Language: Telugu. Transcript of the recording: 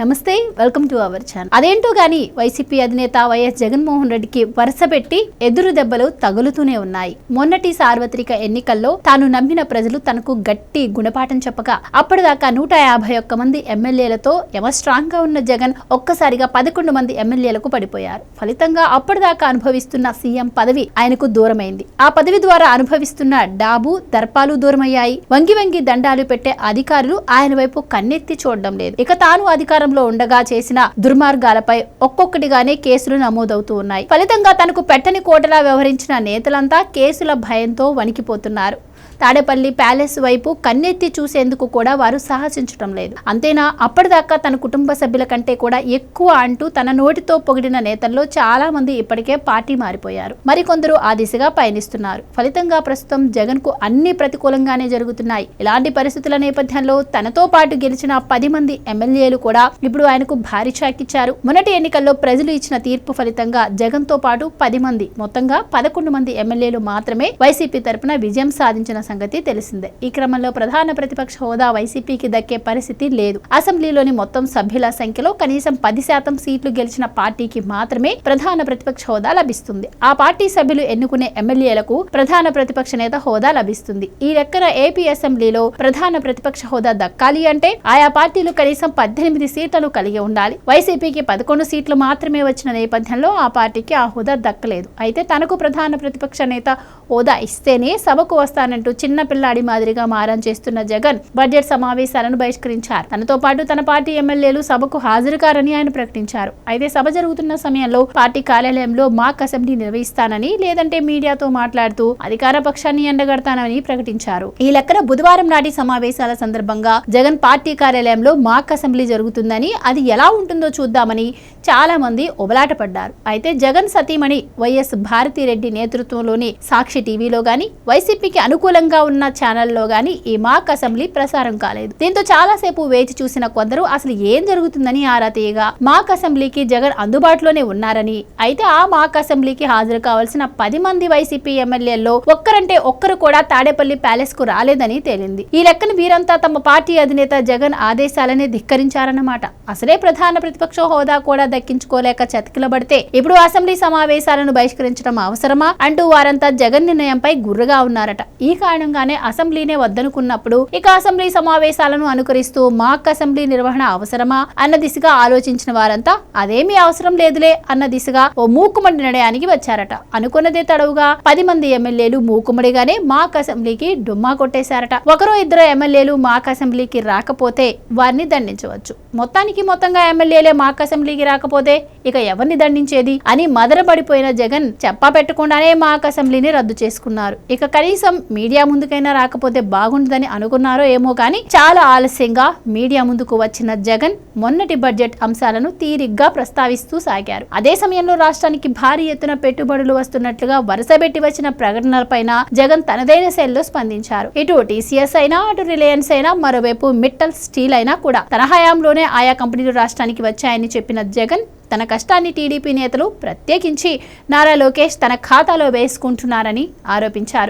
నమస్తే వెల్కమ్ టు అవర్ ఛానల్. అదేంటో గాని వైసీపీ అధినేత వైఎస్ జగన్మోహన్ రెడ్డికి వరుస పెట్టి ఎదురు దెబ్బలు తగులుతూనే ఉన్నాయి. మొన్నటి సార్వత్రిక ఎన్నికల్లో తాను నమ్మిన ప్రజలు తనకు గట్టి గుణపాఠం చెప్పగా అప్పటిదాకా నూట యాభై ఒక్క మంది ఎమ్మెల్యేలతో ఎమ స్ట్రాంగ్గా ఉన్న జగన్ ఒక్కసారిగా పదకొండు మంది ఎమ్మెల్యేలకు పడిపోయారు. ఫలితంగా అప్పటిదాకా అనుభవిస్తున్న సీఎం పదవి ఆయనకు దూరమైంది. ఆ పదవి ద్వారా అనుభవిస్తున్న డాబు దర్పాలు దూరమయ్యాయి. వంగి వంగి దండాలు పెట్టే అధికారులు ఆయన వైపు కన్నెత్తి చూడడం లేదు. ఇక తాను అధికారం అధికారంలో ఉండగా చేసిన దుర్మార్గాలపై ఒక్కొక్కటిగానే కేసులు నమోదవుతూ ఉన్నాయి. ఫలితంగా తనకు పెట్టని కోటలా వ్యవహరించిన నేతలంతా కేసుల భయంతో వణికిపోతున్నారు. తాడేపల్లి ప్యాలెస్ వైపు కన్నెత్తి చూసేందుకు కూడా వారు సాహసించడం లేదు. అంతేనా అప్పటిదాకా తన కుటుంబ సభ్యుల కంటే కూడా ఎక్కువ అంటూ తన నోటితో పొగిడిన నేతల్లో చాలా మంది ఇప్పటికే పార్టీ మారిపోయారు. మరికొందరు ఆ దిశగా పయనిస్తున్నారు. ఫలితంగా ప్రస్తుతం జగన్కు అన్ని ప్రతికూలంగానే జరుగుతున్నాయి. ఇలాంటి పరిస్థితుల నేపథ్యంలో తనతో పాటు గెలిచిన పది మంది ఎమ్మెల్యేలు కూడా ఇప్పుడు ఆయనకు భారీ చాకిచ్చారు. ఇచ్చారు మొన్నటి ఎన్నికల్లో ప్రజలు ఇచ్చిన తీర్పు ఫలితంగా జగన్తో పాటు పది మంది మొత్తంగా పదకొండు మంది ఎమ్మెల్యేలు మాత్రమే వైసీపీ తరపున విజయం సాధించిన సంగతి తెలిసిందే. ఈ క్రమంలో ప్రధాన ప్రతిపక్ష హోదా వైసీపీకి దక్కే పరిస్థితి లేదు. అసెంబ్లీలోని మొత్తం సభ్యుల సంఖ్యలో కనీసం పది శాతం సీట్లు గెలిచిన పార్టీకి మాత్రమే ప్రధాన ప్రతిపక్ష హోదా లభిస్తుంది. ఆ పార్టీ సభ్యులు ఎన్నుకునే ఎమ్మెల్యేలకు ప్రధాన ప్రతిపక్ష నేత హోదా లభిస్తుంది. ఈ లెక్కన ఏపీ అసెంబ్లీలో ప్రధాన ప్రతిపక్ష హోదా దక్కాలి అంటే ఆయా పార్టీలు కనీసం పద్దెనిమిది సీట్లను కలిగి ఉండాలి. వైసీపీకి పదకొండు సీట్లు మాత్రమే వచ్చిన నేపథ్యంలో ఆ పార్టీకి ఆ హోదా దక్కలేదు. అయితే తనకు ప్రధాన ప్రతిపక్ష నేత హోదా ఇస్తేనే సభకు వస్తానంటూ చిన్న పిల్లాడి మాదిరిగా మారం చేస్తున్న జగన్ బడ్జెట్ సమావేశాలను బహిష్కరించారు. తనతో పాటు తన పార్టీ ఎమ్మెల్యేలు సభకు హాజరు కారని ఆయన ప్రకటించారు. అయితే సభ జరుగుతున్న సమయంలో పార్టీ కార్యాలయంలో మాక్ అసెంబ్లీ నిర్వహిస్తానని లేదంటే మీడియాతో మాట్లాడుతూ అధికార పక్షాన్ని ఎండగడతానని ప్రకటించారు. ఈ లెక్కన బుధవారం నాటి సమావేశాల సందర్భంగా జగన్ పార్టీ కార్యాలయంలో మాక్ అసెంబ్లీ జరుగుతుందని అది ఎలా ఉంటుందో చూద్దామని చాలా మంది ఒబలాట పడ్డారు అయితే జగన్ సతీమణి వైఎస్ భారతిరెడ్డి నేతృత్వంలోని సాక్షి టీవీలో గాని వైసీపీకి అనుకూలంగా ఉన్న ఛానల్లో గాని ఈ మాక్ అసెంబ్లీ ప్రసారం కాలేదు. దీంతో చాలాసేపు వేచి చూసిన కొందరు అసలు ఏం జరుగుతుందని ఆరా తీయగా మాక్ అసెంబ్లీకి జగన్ అందుబాటులోనే ఉన్నారని. అయితే ఆ మాక్ అసెంబ్లీకి హాజరు కావాల్సిన పది మంది వైసీపీ ఎమ్మెల్యేల్లో ఒక్కరంటే ఒక్కరు కూడా తాడేపల్లి ప్యాలెస్కు రాలేదని తేలింది. ఈ లెక్కన వీరంతా తమ పార్టీ అధినేత జగన్ ఆదేశాలనే ధిక్కరించారన్నమాట. అసలే ప్రధాన ప్రతిపక్ష హోదా కూడా దక్కించుకోలేక చతికిలబడితే ఇప్పుడు అసెంబ్లీ సమావేశాలను బహిష్కరించడం అవసరమా? అంటూ వారంతా జగన్ నిర్ణయంపై గుర్రగా ఉన్నారట. ఈ కారణంగానే అసెంబ్లీనే వద్దనుకున్నప్పుడు ఇక అసెంబ్లీ సమావేశాలను అనుకరిస్తూ మాక్ అసెంబ్లీ నిర్వహణ అవసరమా అన్న దిశగా ఆలోచించిన వారంతా అదేమీ అవసరం లేదులే అన్న దిశగా ఓ మూకుమ్మడి నిర్ణయానికి వచ్చారట. అనుకున్నదే తడవుగా పది మంది ఎమ్మెల్యేలు మూకుమ్మడిగానే మాక్ అసెంబ్లీకి డుమ్మా కొట్టేశారట. ఒకరో ఇద్దరు ఎమ్మెల్యేలు మాక్ అసెంబ్లీకి రాకపోతే వారిని దండించవచ్చు. మొత్తానికి మొత్తంగా ఎమ్మెల్యేలే మాక్ అసెంబ్లీకి రాకపోతే ఇక ఎవరిని దండించేది అని మదరపడిపోయిన జగన్ చెప్పా పెట్టకుండానే మాక్ అసెంబ్లీని రద్దు చేసుకున్నారు. ఇక కనీసం మీడియా మీడియా ముందుకైనా రాకపోతే బాగుంటుందని అనుకున్నారో ఏమో కానీ చాలా ఆలస్యంగా మీడియా ముందుకు వచ్చిన జగన్ మొన్నటి బడ్జెట్ అంశాలను తీరిగ్గా ప్రస్తావిస్తూ సాగారు. అదే సమయంలో రాష్ట్రానికి భారీ ఎత్తున పెట్టుబడులు వస్తున్నట్లుగా వరుసబెట్టి వచ్చిన ప్రకటనలపైన జగన్ తనదైన శైలిలో స్పందించారు. ఇటు టీసీఎస్ అయినా అటు రిలయన్స్ అయినా మరోవైపు మిట్టల్ స్టీల్ అయినా కూడా తన హయాంలోనే ఆయా కంపెనీలు రాష్ట్రానికి వచ్చాయని చెప్పిన జగన్ తన కష్టాన్ని టీడీపీ నేతలు ప్రత్యేకించి నారా లోకేష్ తన ఖాతాలో వేసుకుంటున్నారని ఆరోపించారు.